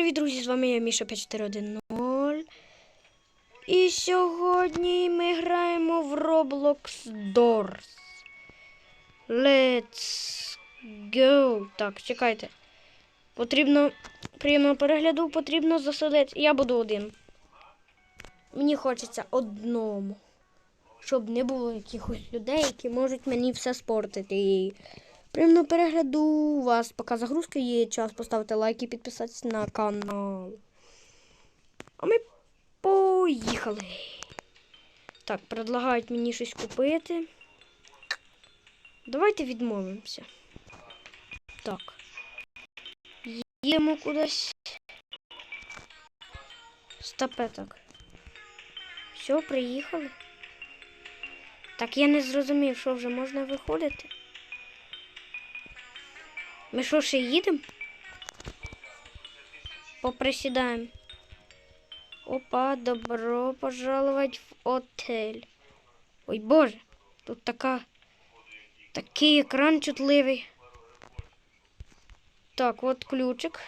привіт, друзі! З вами я Міша 5410. І сьогодні ми граємо в Roblox Doors. Let's go. Так, чекайте. Потрібно приємного перегляду, потрібно заселити. Я буду один. Мені хочеться одному. Щоб не було якихось людей, які можуть мені все спортити. Приємного перегляду. У вас поки загрузка є час поставити лайк і підписатися на канал. А ми поїхали. Так, предлагають мені щось купити. Давайте відмовимося. Так. Їдемо кудись. Стопе так. Все, приїхали. Так я не зрозумів, що вже можна виходити. Ми що ще їдемо? Поприсідаємо. Опа, добро пожаловать в отель. Ой боже, тут така. Такий екран чутливий. Так, от ключик.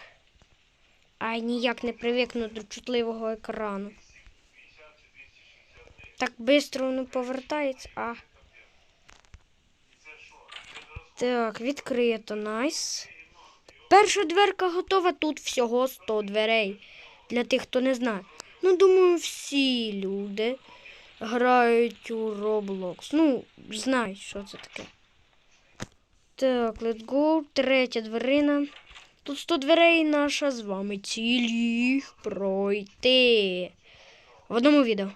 Ай, ніяк не привикну до чутливого екрану. Так швидко воно повертається. А. Так, відкрито, найс. Перша дверка готова, тут всього 100 дверей. Для тих, хто не знає. Ну, думаю, всі люди грають у Roblox. Ну, знають, що це таке. Так, let's go. Третя дверина. Тут 100 дверей, наша з вами ціль їх пройти. В одному відео.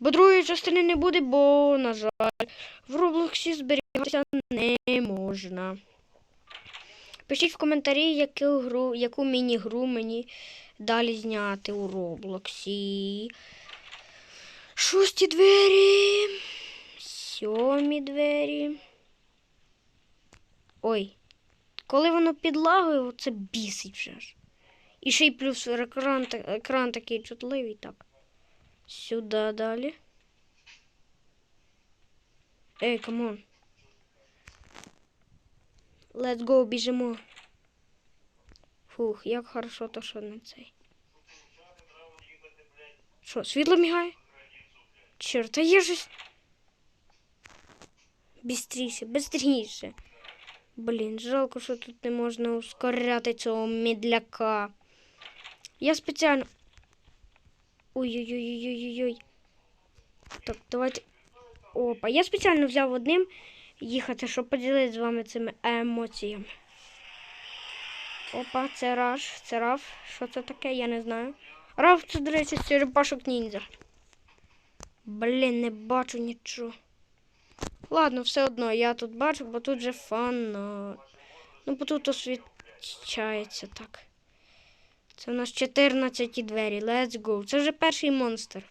Бо другої частини не буде, бо, на жаль, в Роблоксі зберігатися не можна. Пишіть в коментарі, яку гру, яку міні-гру мені далі зняти у Роблоксі. Шості двері. Сьомі двері. Ой. Коли воно підлагою, це бісить вже ж. І ще й плюс екран, екран такий чутливий, так. Сюди далі. Ей, камон. Let's go, біжимо. Фух, як хорошо, то що не цей. Що, світло мігає? Чорт, а є щось. Бістріше, бистріше. Блін, жалко, що тут не можна ускоряти цього мідляка. Я спеціально. Ой-ой-ой-ой-ой-ой. Так, давайте. Опа, я спеціально взяв одним їхати, щоб поділитися з вами цими емоціями. Опа, це раш, це раф. Що це таке, я не знаю. Раф це, до речі, черепашок ніндзя. Блін, не бачу нічого. Ладно, все одно, я тут бачу, бо тут же фанат. Ну, бо тут освічається так. Це у нас 14 двері. Let's go. Це вже перший монстр,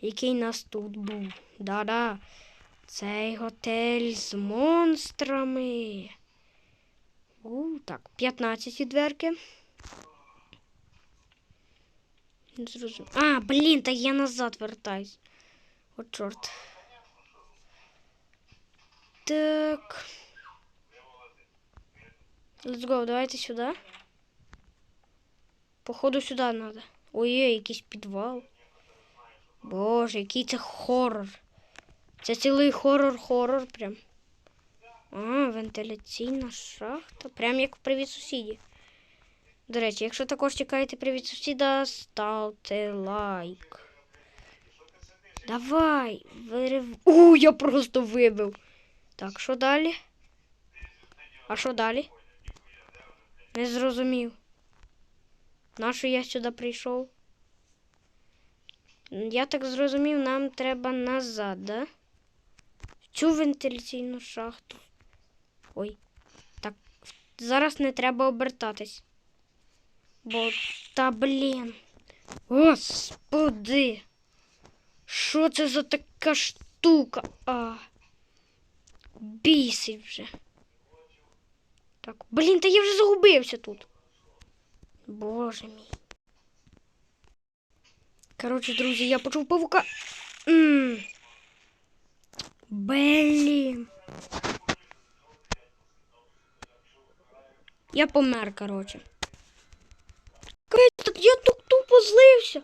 який нас тут був. Да-да. Цей готель з монстрами. У, так, 15 дверки. Не. А, блін, та я назад вертаюсь. От чорт. Так. Let's go, давайте сюди. Походу сюди треба. Ой, якийсь підвал. Боже, який це хорор. Це цілий хорор-хорор прям. А, вентиляційна шахта. Прям як в привіт сусіді. До речі, якщо також чекаєте привіт сусіда, ставте лайк. Давай, вирив. У, я просто вибив. Так, що далі? А що далі? Не зрозумів. Нащо я сюди прийшов? Я так зрозумів, нам треба назад, да? Цю вентиляційну шахту. Ой. Так, зараз не треба обертатись. Бо та блін. Господи. Що це за така штука? А. Бісить вже. Так, блін, та я вже загубився тут. Боже мій. Коротше, друзі, я почув павука. М. Блін. Я помер, коротше. Капець, так я тут тупо злився.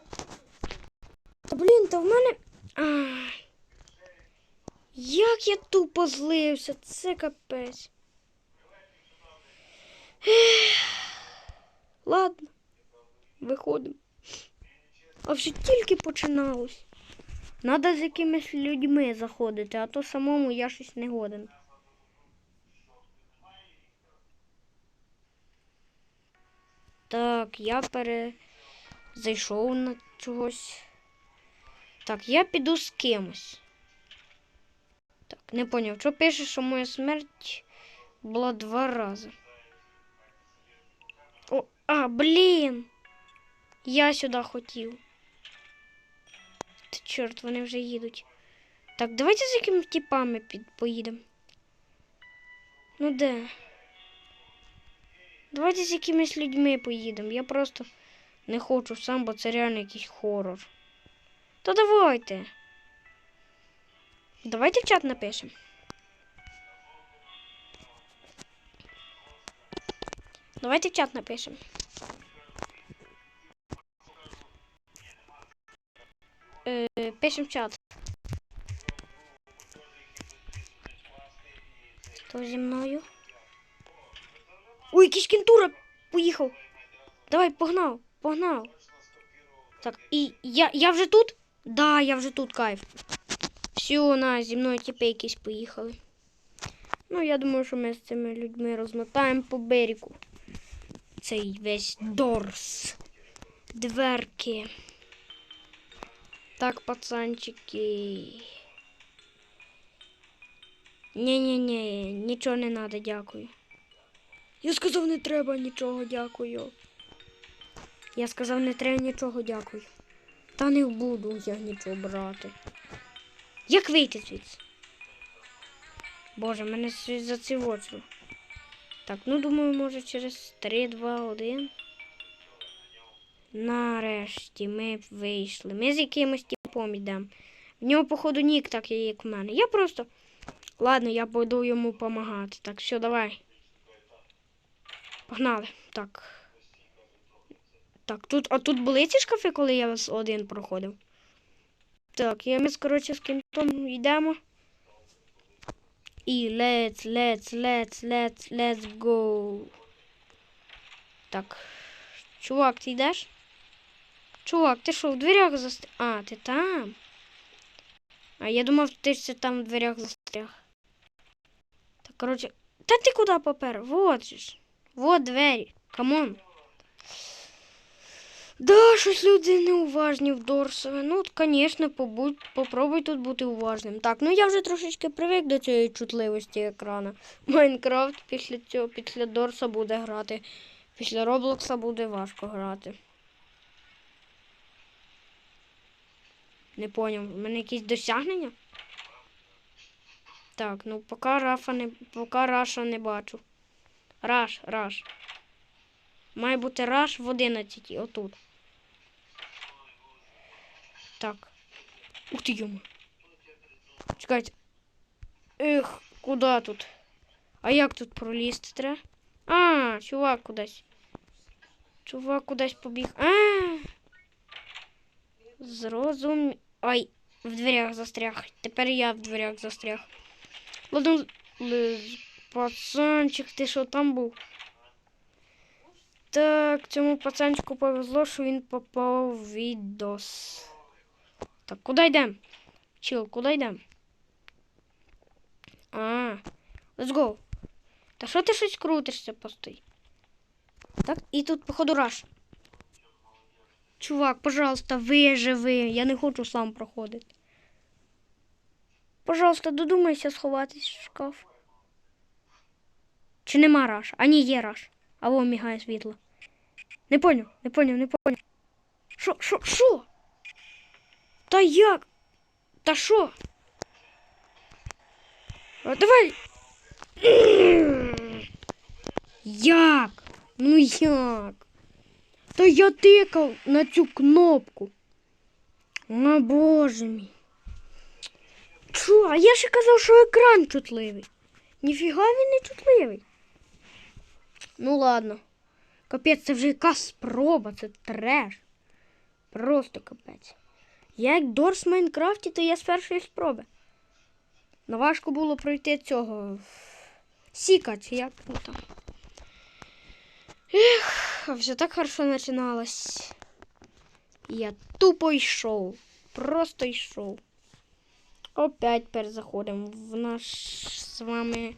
Блін, та в мене. Ай. Як я тупо злився, це капець. Ех. Ладно, виходимо. А вже тільки починалось. Надо з якимись людьми заходити, а то самому я щось не годен. Так, я пере... зайшов на чогось. Так, я піду з кимось. Так, не поняв, що пише, що моя смерть була два рази. А, блін! Я сюди хотів. Та чорт, вони вже їдуть. Так, давайте з якимись типами поїдемо. Ну де? Давайте з якимись людьми поїдемо. Я просто не хочу сам, бо це реально якийсь хорор. То давайте. Давайте в чат напишемо. Давайте в чат напишемо. Е, пишемо в чат. Хто зі мною? Ой, якийсь кентура поїхав. Давай, погнав, погнав. Так, і я, я вже тут? Да, я вже тут, кайф. Все, на, зі мною тіпи якісь поїхали. Ну, я думаю, що ми з цими людьми розмотаємо по берегу. Цей весь дорс. Дверки. Так, пацанчики. Ні-ні-ні, нічого не треба, дякую. Я сказав, не треба нічого, дякую. Я сказав, не треба нічого, дякую. Та не буду я нічого брати. Як вийти звідси? Боже, мене щось зацівочило. Так, ну думаю, може через 3, 2, 1. Нарешті ми вийшли. Ми з якимось типом йдемо. В нього, походу, нік так як в мене. Я просто. Ладно, я буду йому допомагати. Так, все, давай. Погнали. Так. Так, тут, а тут були ці шкафи, коли я з один проходив. Так, і ми, коротше, з кінтом йдемо. І let's, let's, let's, let's, let's go. Так. Чувак, ти йдеш? Чувак, ти що, в дверях застряг? А, ти там. А я думав, ти ще там в дверях застряг. Так, коротше. Та ти куди попер? Вот же ж. Вот двері. Камон. Да, щось люди неуважні в Дорсове. Ну, от, звісно, побудь, попробуй тут бути уважним. Так, ну я вже трошечки привик до цієї чутливості екрана. Майнкрафт після цього, після Дорса буде грати. Після Роблокса буде важко грати. Не поняв, у мене якісь досягнення? Так, ну поки Рафа не поки Раша не бачу. Раш, раш. Має бути раш в 11, отут. Так. Ух ти йома. Чекайте. Ех, куди тут? А як тут пролізти треба? А, чувак кудись. Чувак кудись побіг. А. Зрозум... Ай, в дверях застряг. Тепер я в дверях застряг. Ладно, пацанчик, ти що там був? Так, цьому пацанчику повезло, що він попав в відос. Так, куди йдемо? Чил, куди йдемо? А, let's go. Та що ти щось крутишся, постой? Так, і тут, походу, раш. Чувак, пожалуйста, виживи. Я не хочу сам проходити. Пожалуйста, додумайся сховатись в шкаф. Чи нема раш? А ні, є раш. А во мігає світло. Не поняв, не поняв, не поняв. Що, що, що? Та як? Та що? Давай. Як? Ну як? Та я тикав на цю кнопку. О, боже мій. Чо? А я ще казав, що екран чутливий. Ніфіга він не чутливий. Ну ладно. Капець, це вже яка спроба, це треш. Просто капець. Як Дорс в Майнкрафті, то я з першої спроби. Но важко було пройти цього. Сіка, чи як воно там. Ех, все так хорошо починалось. Я тупо йшов. Просто йшов. Опять перезаходимо в наш з вами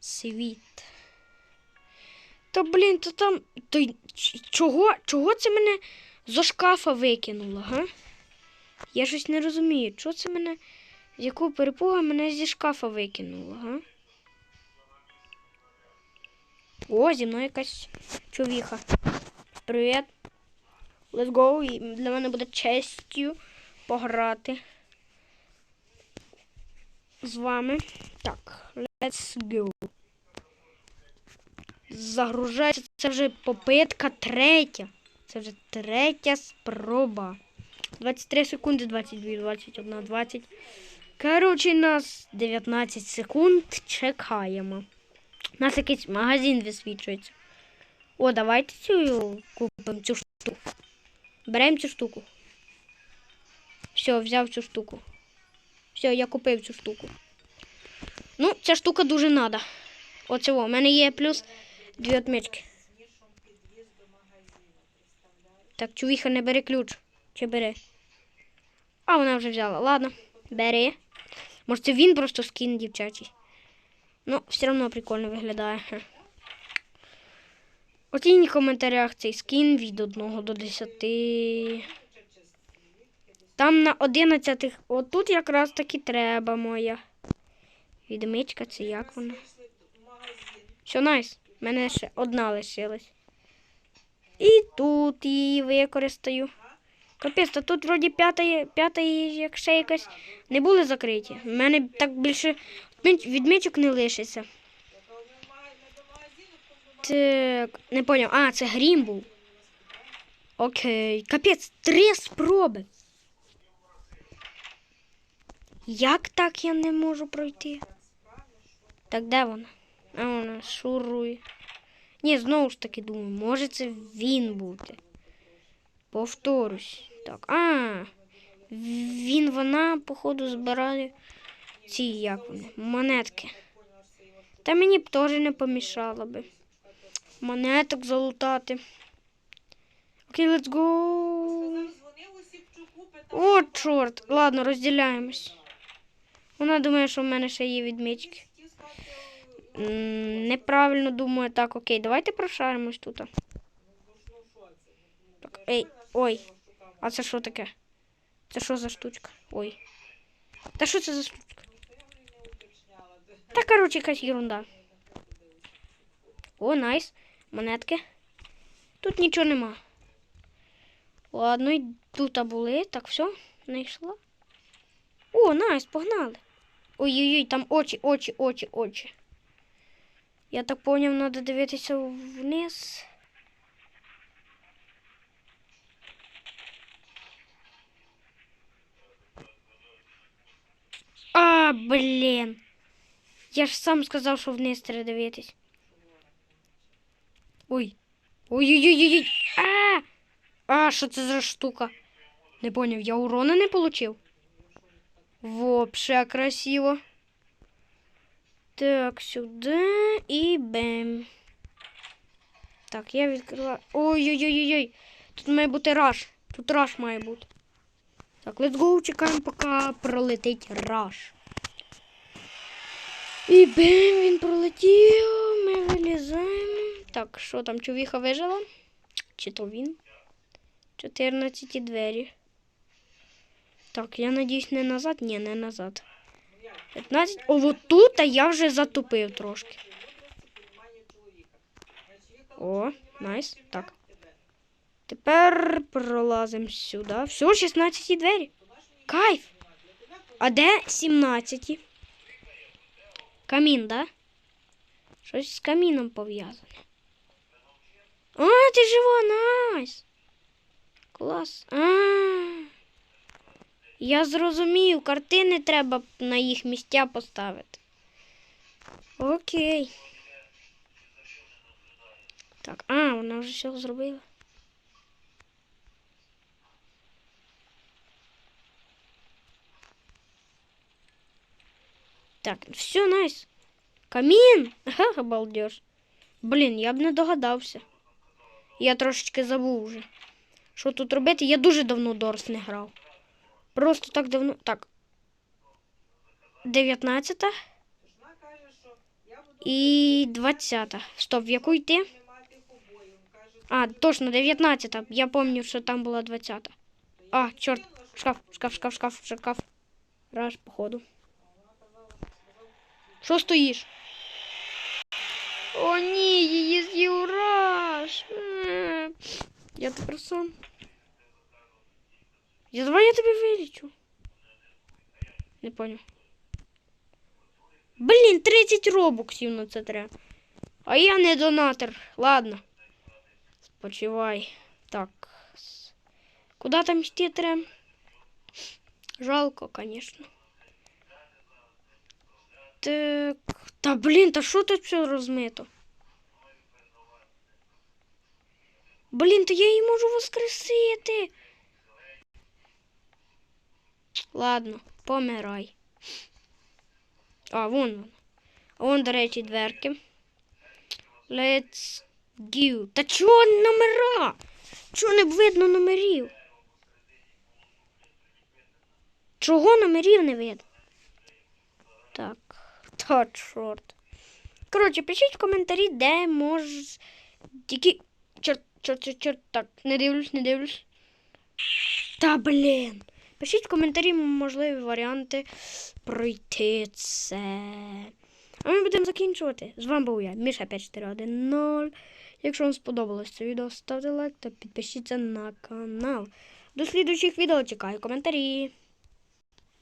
світ. Та блін, то там. То чого, чого це мене зо шкафа викинуло, га? Я щось не розумію, чого це мене. З якого перепуга мене зі шкафа викинуло, га? О, зі мною якась човіха. Привіт. Let's go. І для мене буде честю пограти з вами. Так, let's go. Загружається. Це вже попитка третя. Це вже третя спроба. 23 секунди, 22, 21, 20. Коротше, нас 19 секунд чекаємо. У нас якийсь магазин висвічується. О, давайте цю купимо цю штуку. Беремо цю штуку. Все, взяв цю штуку. Все, я купив цю штуку. Ну, ця штука дуже надо. Оце у мене є плюс дві отмички. Так, чувіха, не бери ключ. Чи бери? А, вона вже взяла. Ладно, бери. Може, це він просто скін дівчачий. Ну, все одно прикольно виглядає. Оцініть в коментарях цей скін від 1 до 10. Там на 11. Отут якраз таки треба моя. Відмичка, це як вона? Все, найс. У мене ще одна лишилась. І тут її використаю. Капець, та тут вроді п'ята, є- п'ята і як ще якась не були закриті. У мене так більше відміч- відмічок не лишиться. Так, не поняв. А, це грім був. Окей. Капець, три спроби. Як так я не можу пройти? Так, де вона? А вона шурує. Ні, знову ж таки думаю, може це він бути. Повторюсь. Так, а. Він, вона, походу, збирає ці як вони, монетки. Та мені б теж не помішало би. Монеток залутати. Окей, let's go. О, чорт. Ладно, розділяємось. Вона думає, що в мене ще є відмічки. Неправильно думаю. Так, окей, давайте прошаримось тут. Так, ей, ой. А це що таке? Це що за штучка? Ой. Та що це за штучка? Та, коротше, якась ерунда. О, найс. Монетки. Тут нічого нема. Ладно, і тут були. Так, все, знайшла. О, найс, погнали. Ой-ой-ой, там очі, очі, очі, очі. Я так поняв, треба дивитися вниз. А, блін. Я ж сам сказав, що вниз треба дивитись. Ой. Ой-ой-ой-ой. А! А, що це за штука? Не поняв, я урона не получив? Вообще красиво. Так, сюди і бем. Так, я відкриваю. Ой-ой-ой-ой. Тут має бути раш. Тут раш має бути. Так, let's go, чекаємо, поки пролетить раш. І бем, він пролетів. Ми вилізаємо. Так, що там, човіха вижила? Чи то він? 14 двері. Так, я надіюсь, не назад? Ні, не назад. 15. О, от тут а я вже затупив трошки. О, найс. Так. Тепер пролазимо сюди. Все, 16 двері. Кайф. А де 17? Камін, да? Щось з каміном пов'язане. А, ти жива, найс. Клас. А. Я зрозумів, картини треба на їх місця поставити. Окей. Так, а, вона вже все зробила. Так, все, найс. Камін! Ага, балдеж. Блін, я б не догадався. Я трошечки забув вже. Що тут робити? Я дуже давно Дорс не грав. Просто так давно. Так. 19 Вона каже, що я буду і 20. Стоп, в яку йти? А, точно, 19. Я пам'ятаю, що там була 20. А, чорт. Шкаф, шкаф, шкаф, шкаф, шкаф. Раш, походу. Що стоїш? О, ні, її з'їв раш. Я тепер сам. Я давай я тобі вилічу. Не понял. Блін, 30 робоксів на це треба. А я не донатор. Ладно. Спочивай. Так. Куда там йти треба? Жалко, конечно. Так. Та блін, та що тут все розмито? Блін, то я її можу воскресити. Ладно, помирай. А, вон вона. А Вон, до речі, дверки. Let's go. Та чого номера? Чого не видно номерів? Чого номерів не видно? Так, та чорт. Коротше, пишіть в коментарі, де мож. Тільки. Чорт, чорт, чорт, чорт. Так, не дивлюсь, не дивлюсь. Та блін. Пишіть в коментарі можливі варіанти пройти це. А ми будемо закінчувати. З вами був я, Міша 5410. Якщо вам сподобалось це відео, ставте лайк та підпишіться на канал. До слідуючих відео чекаю коментарі.